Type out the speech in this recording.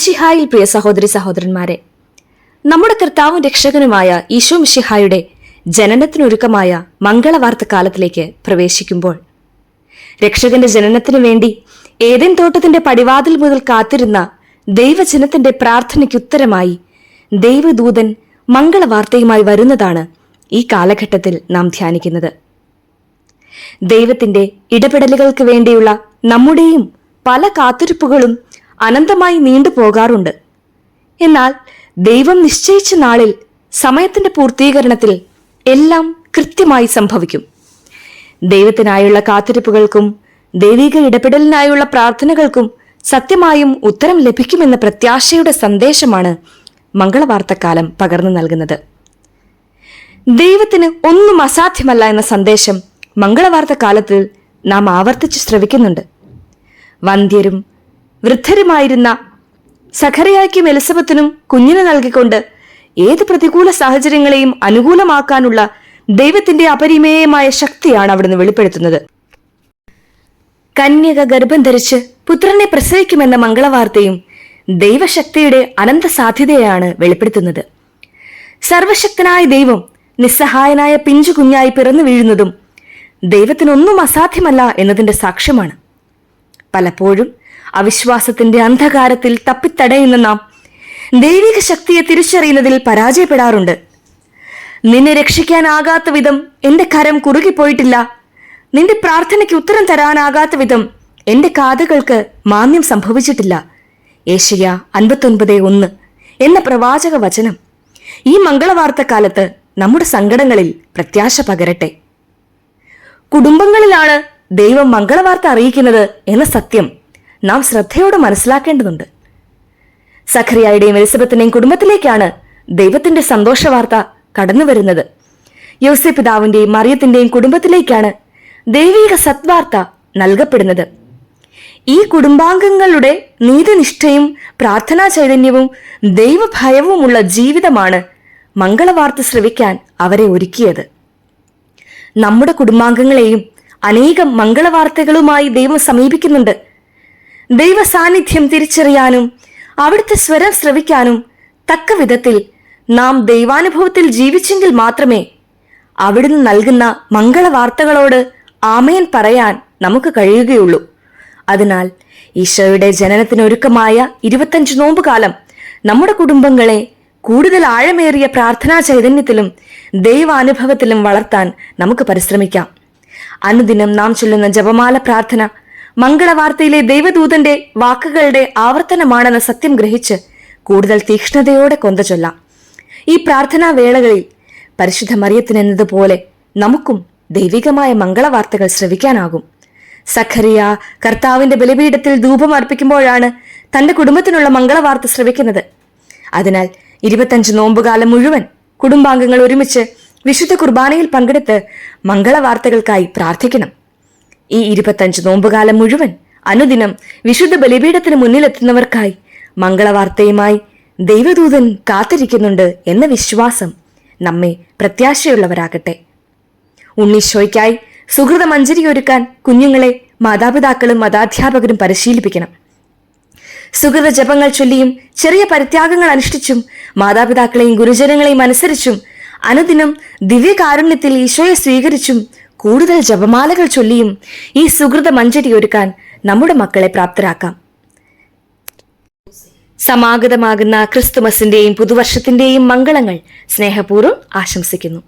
മിശിഹായിൽ പ്രിയ സഹോദരി സഹോദരന്മാരെ നമ്മുടെ കർത്താവും രക്ഷകനുമായ ഈശോ മിശിഹായുടെ ജനനത്തിനൊരുക്കമായ മംഗളവാർത്ത കാലത്തിലേക്ക് പ്രവേശിക്കുമ്പോൾ രക്ഷകന്റെ ജനനത്തിനു വേണ്ടി ഏതൻ തോട്ടത്തിന്റെ പടിവാതിൽ മുതൽ കാത്തിരുന്ന ദൈവജനത്തിന്റെ പ്രാർത്ഥനയ്ക്കുത്തരമായി ദൈവദൂതൻ മംഗളവാർത്തയുമായി വരുന്നതാണ് ഈ കാലഘട്ടത്തിൽ നാം ധ്യാനിക്കുന്നത്. ദൈവത്തിന്റെ ഇടപെടലുകൾക്ക് വേണ്ടിയുള്ള നമ്മുടെയും പല കാത്തിരിപ്പുകളും അനന്തമായി നീണ്ടു പോകാറുണ്ട്. എന്നാൽ ദൈവം നിശ്ചയിച്ച നാളിൽ സമയത്തിന്റെ പൂർത്തീകരണത്തിൽ എല്ലാം കൃത്യമായി സംഭവിക്കും. ദൈവത്തിനായുള്ള കാത്തിരിപ്പുകൾക്കും ദൈവിക ഇടപെടലിനായുള്ള പ്രാർത്ഥനകൾക്കും സത്യമായും ഉത്തരം ലഭിക്കുമെന്ന പ്രത്യാശയുടെ സന്ദേശമാണ് മംഗളവാർത്തക്കാലം പകർന്നു നൽകുന്നത്. ദൈവത്തിന് ഒന്നും അസാധ്യമല്ല എന്ന സന്ദേശം മംഗളവാർത്ത കാലത്തിൽ നാം ആവർത്തിച്ച് ശ്രവിക്കുന്നുണ്ട്. വന്ധ്യരും വൃദ്ധരുമായിരുന്ന സഖറിയായ്ക്കും എലിസബത്തിനും കുഞ്ഞിനെ നൽകിക്കൊണ്ട് ഏത് പ്രതികൂല സാഹചര്യങ്ങളെയും അനുകൂലമാക്കാനുള്ള ദൈവത്തിന്റെ അപരിമേയമായ ശക്തിയാണ് അവിടുന്ന് വെളിപ്പെടുത്തുന്നത്. കന്യക ഗർഭം ധരിച്ച് പുത്രനെ പ്രസവിക്കുമെന്ന മംഗളവാർത്തയും ദൈവശക്തിയുടെ അനന്ത സാധ്യതയാണ് വെളിപ്പെടുത്തുന്നത്. സർവശക്തനായ ദൈവം നിസ്സഹായനായ പിഞ്ചു കുഞ്ഞായി പിറന്നു വീഴുന്നതും ദൈവത്തിനൊന്നും അസാധ്യമല്ല എന്നതിന്റെ സാക്ഷ്യമാണ്. പലപ്പോഴും അവിശ്വാസത്തിന്റെ അന്ധകാരത്തിൽ തപ്പിത്തടയുന്ന നാം ദൈവിക ശക്തിയെ തിരിച്ചറിയുന്നതിൽ പരാജയപ്പെടാറുണ്ട്. നിന്നെ രക്ഷിക്കാനാകാത്ത വിധം എന്റെ കരം കുറുകിപ്പോയിട്ടില്ല. നിന്റെ പ്രാർത്ഥനയ്ക്ക് ഉത്തരം തരാനാകാത്ത വിധം എന്റെ കാതുകൾക്ക് മാന്യം സംഭവിച്ചിട്ടില്ല. ഏഷ്യ അൻപത്തൊൻപത് ഒന്ന് എന്ന പ്രവാചക വചനം. ഈ മംഗളവാർത്ത കാലത്ത് നമ്മുടെ സങ്കടങ്ങളിൽ പ്രത്യാശ പകരട്ടെ. കുടുംബങ്ങളിലാണ് ദൈവം മംഗളവാർത്ത അറിയിക്കുന്നത് എന്ന സത്യം നാം ശ്രദ്ധയോടെ മനസ്സിലാക്കേണ്ടതുണ്ട്. സഖറിയായുടെയും എലിസബത്തിന്റെയും കുടുംബത്തിലേക്കാണ് ദൈവത്തിന്റെ സന്തോഷവാർത്ത കടന്നു വരുന്നത് യോസെ പിതാവിന്റെയും മറിയത്തിന്റെയും കുടുംബത്തിലേക്കാണ് ദൈവിക സത്വാർത്ത നൽകപ്പെടുന്നത്. ഈ കുടുംബാംഗങ്ങളുടെ നീതിനിഷ്ഠയും പ്രാർത്ഥനാ ചൈതന്യവും ദൈവഭയവുമുള്ള ജീവിതമാണ് മംഗളവാർത്ത ശ്രവിക്കാൻ അവരെ ഒരുക്കിയത്. നമ്മുടെ കുടുംബാംഗങ്ങളെയും അനേകം മംഗളവാർത്തകളുമായി ദൈവം സമീപിക്കുന്നുണ്ട്. ദൈവ സാന്നിധ്യം തിരിച്ചറിയാനും അവിടുത്തെ സ്വരം ശ്രവിക്കാനും തക്ക വിധത്തിൽ നാം ദൈവാനുഭവത്തിൽ ജീവിച്ചെങ്കിൽ മാത്രമേ അവിടുന്ന് നൽകുന്ന മംഗളവാർത്തകളോട് ആമയൻ പറയാൻ നമുക്ക് കഴിയുകയുള്ളൂ. അതിനാൽ ഈശോയുടെ ജനനത്തിനൊരുക്കമായ ഇരുപത്തഞ്ച് നോമ്പുകാലം നമ്മുടെ കുടുംബങ്ങളെ കൂടുതൽ ആഴമേറിയ പ്രാർത്ഥനാ ചൈതന്യത്തിലും ദൈവാനുഭവത്തിലും വളർത്താൻ നമുക്ക് പരിശ്രമിക്കാം. അനുദിനം നാം ചൊല്ലുന്ന ജപമാല പ്രാർത്ഥന മംഗളവാർത്തയിലെ ദൈവദൂതന്റെ വാക്കുകളുടെ ആവർത്തനമാണെന്ന സത്യം ഗ്രഹിച്ച് കൂടുതൽ തീക്ഷ്ണതയോടെ കൊന്ത ചൊല്ലാം. ഈ പ്രാർത്ഥനാ വേളകളിൽ പരിശുദ്ധ മറിയത്തിനെന്നതുപോലെ നമുക്കും ദൈവികമായ മംഗളവാർത്തകൾ ശ്രവിക്കാനാകും. സഖറിയ കർത്താവിന്റെ ബലിപീഠത്തിൽ ധൂപം അർപ്പിക്കുമ്പോഴാണ് തന്റെ കുടുംബത്തിനുള്ള മംഗളവാർത്ത ശ്രവിക്കുന്നത്. അതിനാൽ ഇരുപത്തഞ്ച് നോമ്പുകാലം മുഴുവൻ കുടുംബാംഗങ്ങൾ ഒരുമിച്ച് വിശുദ്ധ കുർബാനയിൽ പങ്കെടുത്ത് മംഗളവാർത്തകൾക്കായി പ്രാർത്ഥിക്കണം. ഈ ഇരുപത്തഞ്ച് നോമ്പുകാലം മുഴുവൻ അനുദിനം വിശുദ്ധ ബലിപീഠത്തിന് മുന്നിലെത്തുന്നവർക്കായി മംഗളവാർത്തയുമായി ദൈവദൂതൻ കാത്തിരിക്കുന്നുണ്ട് എന്ന വിശ്വാസം നമ്മെ പ്രത്യാശയുള്ളവരാകട്ടെ. ഉണ്ണീശോയ്ക്കായി സുഹൃത മഞ്ജരി ഒരുക്കാൻ കുഞ്ഞുങ്ങളെ മാതാപിതാക്കളും മതാധ്യാപകരും പരിശീലിപ്പിക്കണം. സുഹൃത ജപങ്ങൾ ചൊല്ലിയും ചെറിയ പരിത്യാഗങ്ങൾ അനുഷ്ഠിച്ചും മാതാപിതാക്കളെയും ഗുരുജനങ്ങളെയും അനുസരിച്ചും അനുദിനം ദിവ്യകാരുണ്യത്തിൽ ഈശോയെ സ്വീകരിച്ചും കൂടുതൽ ജപമാലകൾ ചൊല്ലിയും ഈ സുഹൃത മഞ്ജരി ഒരുക്കാൻ നമ്മുടെ മക്കളെ പ്രാപ്തരാക്കാം. സമാഗതമാകുന്ന ക്രിസ്തുമസിന്റെയും പുതുവർഷത്തിന്റെയും മംഗളങ്ങൾ സ്നേഹപൂർവം ആശംസിക്കുന്നു.